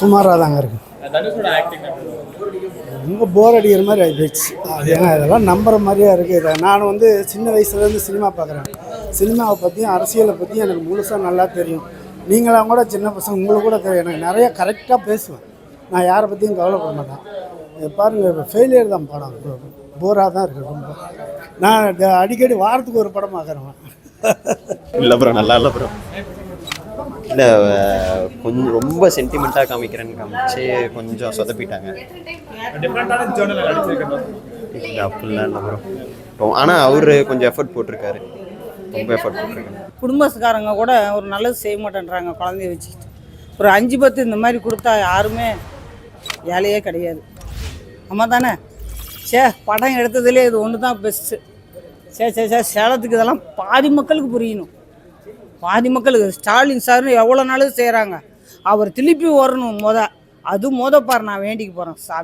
சுமாராக தாங்க இருக்கு தனுஷோட ஆக்டிங் ரொம்ப போர் அடிக்கிற மாதிரி ஆகிடுச்சு அது ஏன்னா இதெல்லாம் நம்புற மாதிரியா இருக்குது இதை நான் வந்து சின்ன வயசுலேருந்து சினிமா பார்க்குறேன். சினிமாவை பற்றியும் அரசியலை பற்றியும் எனக்கு முழுசாக நல்லா தெரியும். நீங்களாம் கூட சின்ன பசங்க உங்களுக்கு கூட தெரியும். எனக்கு நிறைய கரெக்டாக பேசுவேன். நான் யாரை பற்றியும் கவலைப்பட மாட்டேன். இது பாருங்க ஃபெயிலியர் தான் படம். போராக தான் இருக்குது ரொம்ப. நான் அடிக்கடி வாரத்துக்கு ஒரு படம் பார்க்குறேன். இல்லை ப்ரோ நல்லா இல்லை ப்ரோ இல்லை கொஞ்சம் ரொம்ப சென்டிமெண்ட்டாக காமிக்கிறேன்னு காமிச்சு கொஞ்சம் சொதப்பிட்டாங்க. அப்படிலாம் இல்லை ப்ரோ ஆனால் அவர் கொஞ்சம் எஃபர்ட் போட்டிருக்காரு. ரொம்ப எஃபர்ட் போட்டிருக்காரு. குடும்பத்துக்காரங்க கூட ஒரு நல்லது செய்ய மாட்டேன்றாங்க குழந்தைய வச்சுக்கிட்டு. ஒரு அஞ்சு பத்து இந்த மாதிரி கொடுத்தா யாருமே வேலையே கிடையாது. ஆமாம் தானே? சே படம் எடுத்ததுலேயே இது ஒன்று தான் பெஸ்ட்டு சே சே சே சேலத்துக்கு இதெல்லாம் பாதி மக்களுக்கு புரியணும். பாதி மக்களுக்கு ஸ்டாலின் சார்னு எவ்வளோ நாளும் செய்கிறாங்க அவர் திருப்பி வரணும் மொத. அது மொத பாரு நான் வேண்டிக்கு போகிறேன் சாமி.